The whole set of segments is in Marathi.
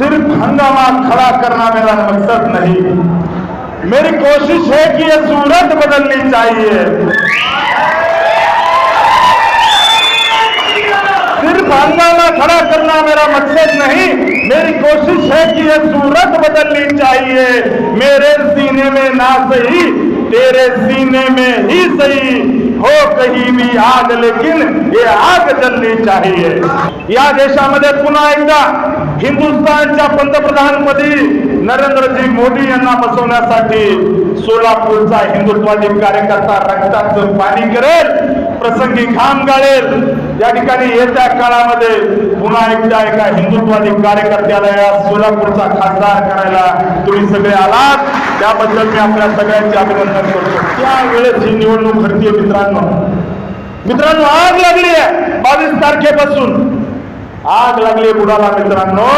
सिर्फ़ हंगामा खड़ा करना मेरा मकसद नहीं। मेरी कोशिश है कि यह सूरत बदलनी चाहिए। सिर्फ़ हंगामा खड़ा करना मेरा मकसद नहीं, मेरी कोशिश है कि यह सूरत बदलनी चाहिए। मेरे सीने में ना सही, तेरे सीने में ही सही। हो कहीं भी आग लेकिन ये आग जलनी चाहिए। या देशामध्ये पुन्हा एकदा हिंदुस्थानच्या पंतप्रधानपदी नरेंद्रजी मोदी यांना बसवण्यासाठी सोलापूरचा हिंदुत्वादी कार्यकर्ता रक्ताचं पाणी करेल प्रसंगी घाम गाळेल. या ठिकाणी येत्या काळामध्ये पुन्हा एकदा एका हिंदुत्वादी कार्यकर्त्याला या सोलापूरचा खासदार करायला तुम्ही सगळे आलात. त्याबद्दल मी आपल्या सगळ्यांचे अभिनंदन करतो. त्यावेळेस ही निवडणूक घडतीये मित्रांनो मित्रांनो आग लागली आहे बावीस तारखेपासून. आग लागली बुडाला मित्रांनो.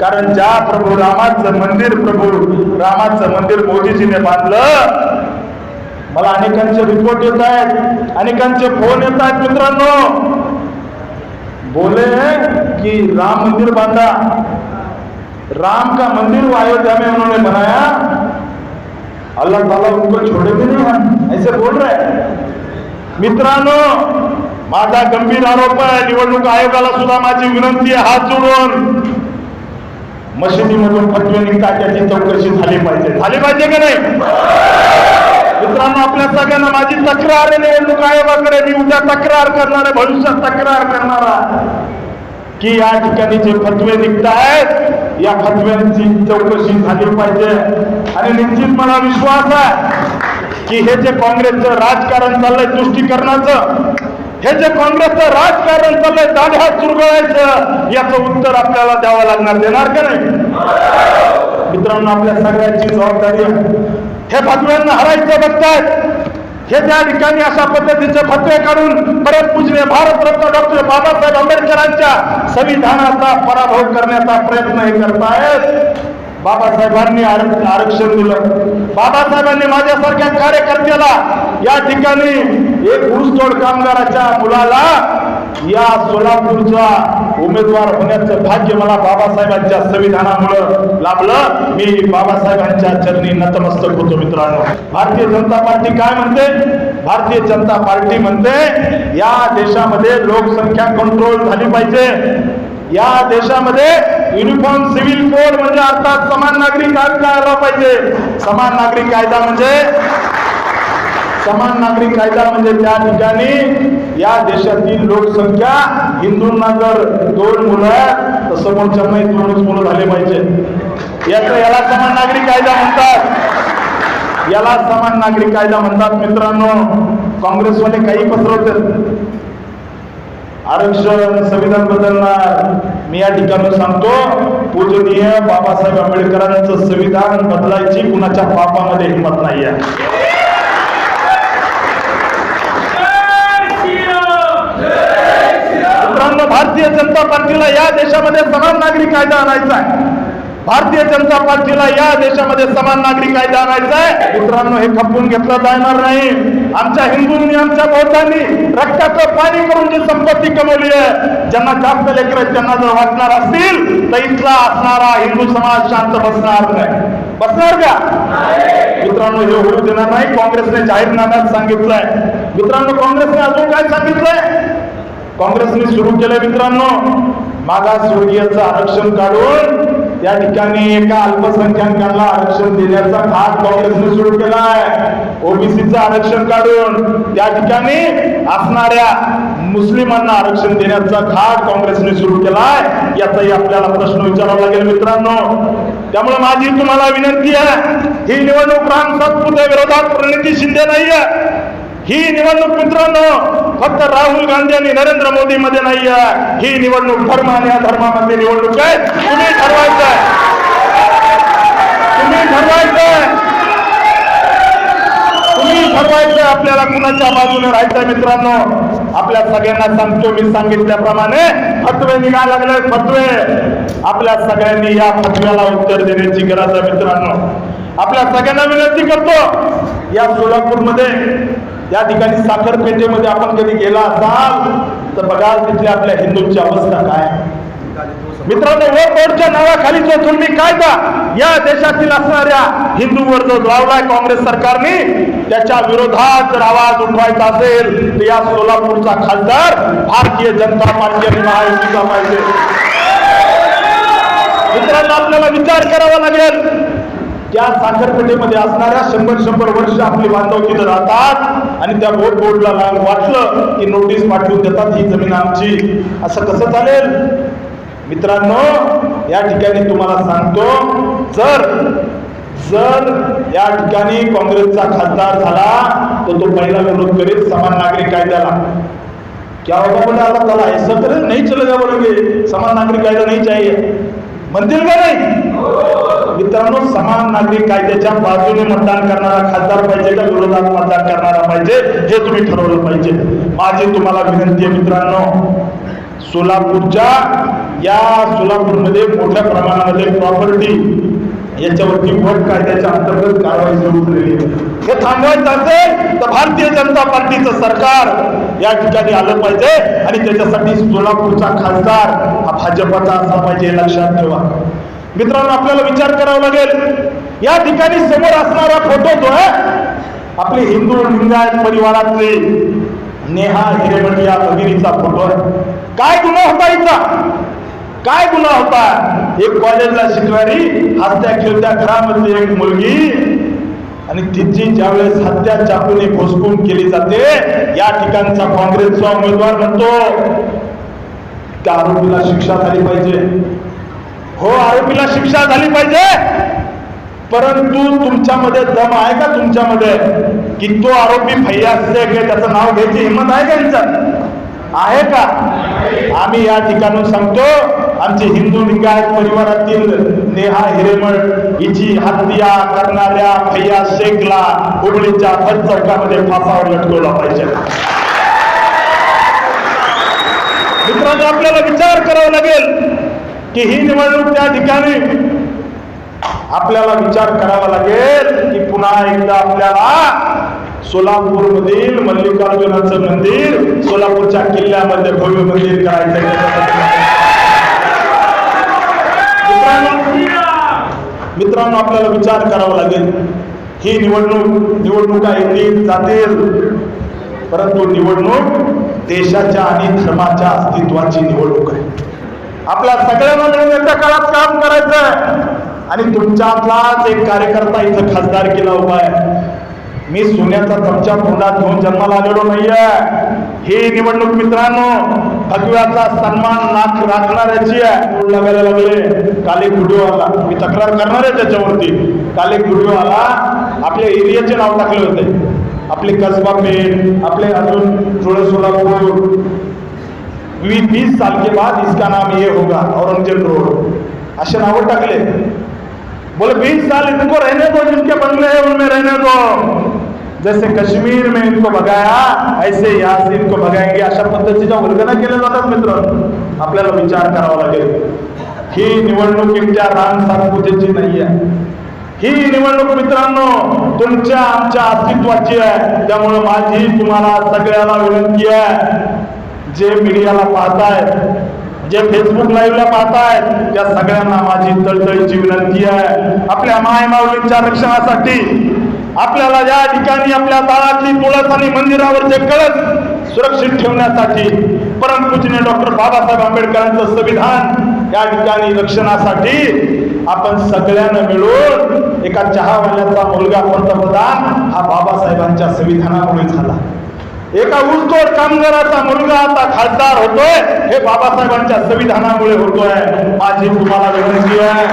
कारण ज्या प्रभू रामाचं मंदिर प्रभू रामाचं मंदिर मोदीजीने बांधलं मला अनेकांचे रिपोर्ट येत आहेत अनेकांचे फोन येत आहेत मित्रांनो. बोले कि राम मंदिर बांधा। राम का मंदिर वो अयोध्या में उन्होंने बनाया। अल्लाह ताला उनको भी नहीं ऐसे बोल रहे मित्रांनो माझा गंभीर आरोप आहे निवडणूक आयोगाला सुद्धा माझी विनंती आहे हात जोडून। मशिदीमधून फटवे निघतात त्याची चौकशी झाली पाहिजे. झाली पाहिजे का नाही? मित्रांनो आपल्या सगळ्यांना माझी तक्रार आहे निवडणूक आयोगाकडे. मी उद्या तक्रार करणार आहे भविष्यात तक्रार करणार की या ठिकाणी जे फतवे निघत आहेत या फतव्यांची चौकशी झाली पाहिजे. आणि निश्चित मला विश्वास आहे की हे जे काँग्रेसचं राजकारण चाललंय तुष्टीकरणाचं हे जे काँग्रेसचं राजकारण चाललंय दाढ्या चुरगळायचं याचं उत्तर आपल्याला द्यावं लागणार. देणार का नाही? मित्रांनो आपल्या सगळ्यांची जबाबदारी आहे. हे फतव्यांना हरायचं बघतायत. हे त्या ठिकाणी अशा पद्धतीचे फतवे काढून परत पूजने भारतरत्न डॉक्टर बाबासाहेब आंबेडकरांच्या संविधानाचा पराभव करण्याचा प्रयत्न हे करतायत. बाबासाहेबांनी आरक्षण दिलं. बाबासाहेबांनी माझ्यासारख्या कार्यकर्त्याला या ठिकाणी एक ऊसतोड कामगाराच्या मुलाला या सोलापूरचा उमेदवार होण्याचं भाग्य मला बाबासाहेबांच्या संविधानामुळं लाभलं. मी बाबासाहेबांच्या चरणी नतमस्तक होतो मित्रांनो. भारतीय जनता पार्टी काय म्हणते? भारतीय जनता पार्टी म्हणते या देशामध्ये लोकसंख्या कंट्रोल झाली पाहिजे. या देशामध्ये युनिफॉर्म सिव्हिल कोड म्हणजे अर्थात समान नागरिक कायदा आला पाहिजे. समान नागरिक कायदा म्हणजे समान नागरिक कायदा म्हणजे त्या ठिकाणी या देशातील लोकसंख्या हिंदूंना जर दोन मुलं तर समोरच्या दोनच मुलं झाले पाहिजे. याचं याला समान नागरिक कायदा म्हणतात. याला समान नागरिक कायदा म्हणतात मित्रांनो. काँग्रेसवाले काही पसरवतात. आरक्षण संविधान बदलणार. मी या ठिकाणी सांगतो पूजनीय बाबासाहेब आंबेडकरांचं संविधान बदलायची कुणाच्या पापामध्ये हिंमत नाही आहे मित्रांनो भारतीय जनता पार्टीला या देशामध्ये समान नागरिक कायदा आणायचा आहे. भारतीय जनता पार्टीला या देशामध्ये समान नागरिक कायदा आणायचा आहे. मित्रांनो हे खपवून घेतलं जाणार नाही. आमच्या हिंदूंनी आमच्या बौद्धांनी रक्ताचं पाणी करून जी संपत्ती कमवली आहे ज्यांना जास्त लेकर त्यांना जर वाटणार असतील तर इथला असणारा हिंदू समाज शांत बसणार नाही. बसणार का? मित्रांनो हे होऊ देणार नाही. काँग्रेसने जाहीरनाम्यात सांगितलंय. मित्रांनो काँग्रेसने अजून काय सांगितलंय? काँग्रेसने सुरू केलं मित्रांनो. मागासवर्गीयचं आरक्षण काढून या ठिकाणी एका अल्पसंख्याकांना आरक्षण देण्याचा भाग काँग्रेसने सुरू केला आहे ओबीसीचं आरक्षण काढून त्या ठिकाणी असणाऱ्या मुस्लिमांना आरक्षण देण्याचा घाट काँग्रेसने सुरू केलाय. याचाही आपल्याला प्रश्न विचारावा लागेल मित्रांनो. त्यामुळे माझी तुम्हाला विनंती आहे ही निवडणूक राम सातपुते विरोधात प्रणिती शिंदे नाहीये. ही निवडणूक मित्रांनो फक्त राहुल गांधी आणि नरेंद्र मोदी मध्ये नाही आहे ही निवडणूक धर्म आणि अधर्मामध्ये निवडणूक आहे. तुम्ही ठरवायचं तुम्ही ठरवायचं तुम्ही ठरवायचं आपल्याला कुणाच्या बाजूने राहायचं मित्रांनो. आपल्या सगळ्यांना सांगतो मी सांगितल्याप्रमाणे फतवे निघा लागले फतवे. आपल्या सगळ्यांनी या फतव्याला उत्तर देण्याची गरज आहे मित्रांनो. आपल्या सगळ्यांना विनंती करतो या सोलापूरमध्ये या ठिकाणी साखरपेठेमध्ये आपण कधी गेला असाल तर बघाल तिथल्या आपल्या हिंदूंची अवस्था काय. मित्रांनो हे बोर्डच्या नावाखाली जो जुलमी कायदा या देशातील असणाऱ्या हिंदूवर जो लावलाय काँग्रेस सरकारने त्याच्या विरोधात जर आवाज उठवायचा असेल तर या सोलापूरचा खासदार भारतीय जनता पार्टी आणि महायुतीचा पाहिजे. मित्रांनो आपल्याला विचार करावा लागेल. त्या साखरपेठेमध्ये असणाऱ्या शंभर शंभर वर्ष आपली बांधव तिथं राहतात. आणि त्या बोर्ड बोर्डला लावून वाटलं की नोटीस पाठवून देतात ही जमीन आमची. असं कसं चालेल? मित्रांनो या ठिकाणी तुम्हाला सांगतो जर जर या ठिकाणी काँग्रेसचा खासदार झाला तर तो पहिला विरोध करेल समान नागरिक कायद्याला. क्या होगा बोले अल्लाह ताला ऐसा करे नहीं चलेगा बोलेंगे समान नागरिक कायदा नाही चाहिए म्हणतील का नाही? मित्रांनो समान नागरिक कायद्याच्या बाजूने मतदान करणारा खासदार पाहिजे का विरोधात मतदान करणारा पाहिजे हे तुम्ही ठरवलं पाहिजे. माझी तुम्हाला विनंती आहे मित्रांनो सोलापूरच्या या सोलापूरमध्ये मोठ्या प्रमाणामध्ये प्रॉपर्टी याच्यावरती वट कायद्याच्या अंतर्गत कारवाई सुरू झालेली हे थांबवायचं असेल तर भारतीय जनता पार्टीचं सरकार या ठिकाणी आलं पाहिजे आणि त्याच्यासाठी सोलापूरचा खासदार हा भाजपचा असला पाहिजे लक्षात ठेवा. मित्रांनो आपल्याला विचार करावा लागेल. या ठिकाणी समोर असणारा फोटो जो आहे आपले हिंदू लिंगायत परिवारातले नेहा हिरेमठ या भगिनीचा फोटो आहे. काय गुन्हा होता हिचा काय गुन्हा होता? एक कॉलेजला शिकणारी हसत्या खेळत्या घरामधली एक मुलगी आणि तिची ज्यावेळेस हत्या चाकूने घोसकून केली जाते या ठिकाणचा काँग्रेसचा उमेदवार म्हणतो त्या आरोपीला शिक्षा झाली पाहिजे. हो आरोपीला शिक्षा झाली पाहिजे. परंतु तुमच्यामध्ये दम आहे का तुमच्यामध्ये? की तो आरोपी भैया शेख आहे त्याचं नाव घ्यायची हिंमत आहे का यांच्यात आहे का? आम्ही या ठिकाणून सांगतो आमचे हिंदू लिंगायत परिवारातील नेहा हिरेमळ हिची हत्या करणाऱ्या भैया शेखला हुबळीच्या भर चौकामध्ये फासावर लटकवला पाहिजे. मित्रांनो आपल्याला विचार करावा लागेल. की ही निवडणूक त्या ठिकाणी आपल्याला विचार करावा लागेल की पुन्हा एकदा आपल्याला सोलापूर मधील मल्लिकार्जुनाचं मंदिर सोलापूरच्या किल्ल्यामध्ये भव्य मंदिर करायचं मित्रांनो आपल्याला विचार करावा लागेल. ही निवडणूक निवडणुका येतील जातील. परंतु निवडणूक देशाच्या आणि धर्माच्या अस्तित्वाची निवडणूक आहे. आपल्या सगळ्यांना मिळून एका काळात काम करायचं आहे आणि तुमच्यातलाच एक कार्यकर्ता इथं खासदार केला उभा आहे. मी सोन्याचा चमचा तोंडात घेऊन जन्माला आलेलो नाहीये. ही निवडणूक मित्रांनो भगव्याचा सन्मान नाक राखणाऱ्याची आहे. लागायला लागले. काल एक व्हिडिओ आला. मी तक्रार करणार आहे त्याच्यावरती. काल एक व्हिडिओ आला. आपल्या एरियाचे नाव टाकले होते. आपले कसबा पेठ आपले अजून थोडं सोलापूर वी- बीस साल के बाद इसका नाम ये होगा, औरंगज़ेब रोड। असे नावं टाकले बोले, बीस साल इनको रहने दो, जिनके बंगले हैं, उनमें रहने दो। जैसे कश्मीर में इनको भगाया, ऐसे यहाँ से इनको भगाएँगे। अशा पद्धतीच्या वर्गना केल्या जातात मित्र। आपल्याला विचार करावा लागेल ही निवडणूक एकट्या रान सातपुतेची नाही आहे ही निवडणूक मित्रांनो, तुमच्या, आमच्या अस्तित्वाची आहे. त्यामुळे माझी तुम्हाला सगळ्याला विनंती आहे. जे मीडियाला पाहतायत जे फेसबुक लाईव्हला पाहतायत त्या सगळ्यांना माझी तळतळीची विनंती आहे. आपल्या मायमाऊलींच्या रक्षणासाठी आपल्याला या ठिकाणी आपल्या दारातली तुळस आणि मंदिरावरचे कळस सुरक्षित ठेवण्यासाठी परमपूजनीय डॉक्टर बाबासाहेब आंबेडकरांचं संविधान या ठिकाणी रक्षणासाठी आपण सगळ्यांना मिळून एका चहावाल्याचा मुलगा पंतप्रधान हा बाबासाहेबांच्या संविधानामुळे झाला. एका ऊसतोड कामगाराचा मुलगा आता खासदार होतोय. हे बाबासाहेबांच्या संविधानामुळे होतोय. माझी तुम्हाला विनंती आहे.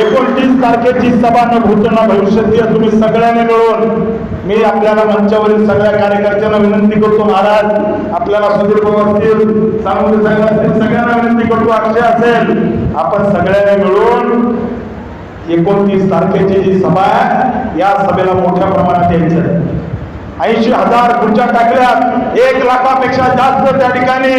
एकोणतीस तारखेची सभा न भूतना भविष्यतीय तुम्ही सगळ्यांनी मिळून मी आपल्याला मंचावरील सगळ्या कार्यकर्त्यांना विनंती करतो महाराज. आपल्याला सुधीर भाऊ असतील सांगून असतील सगळ्यांना विनंती करतो. अक्षय असेल. आपण सगळ्यांनी मिळून एकोणतीस तारखेची जी सभा आहे या सभेला मोठ्या प्रमाणात यायचं आहे. ऐंशी हजार खुर्च्या टाकल्यात. एक लाखापेक्षा जास्त त्या ठिकाणी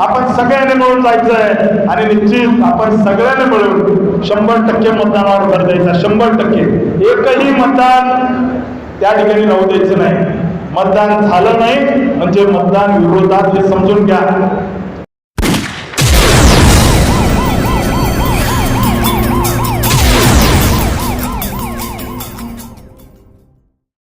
आपण सगळ्यांनी मिळून जायचंय. आणि निश्चित आपण सगळ्यांनी मिळून शंभर टक्के मतदानावर भर द्यायचा. शंभर टक्के. एकही मतदान त्या ठिकाणी राहू द्यायचं नाही. मतदान झालं नाही म्हणजे मतदान विरोधात हे समजून घ्या.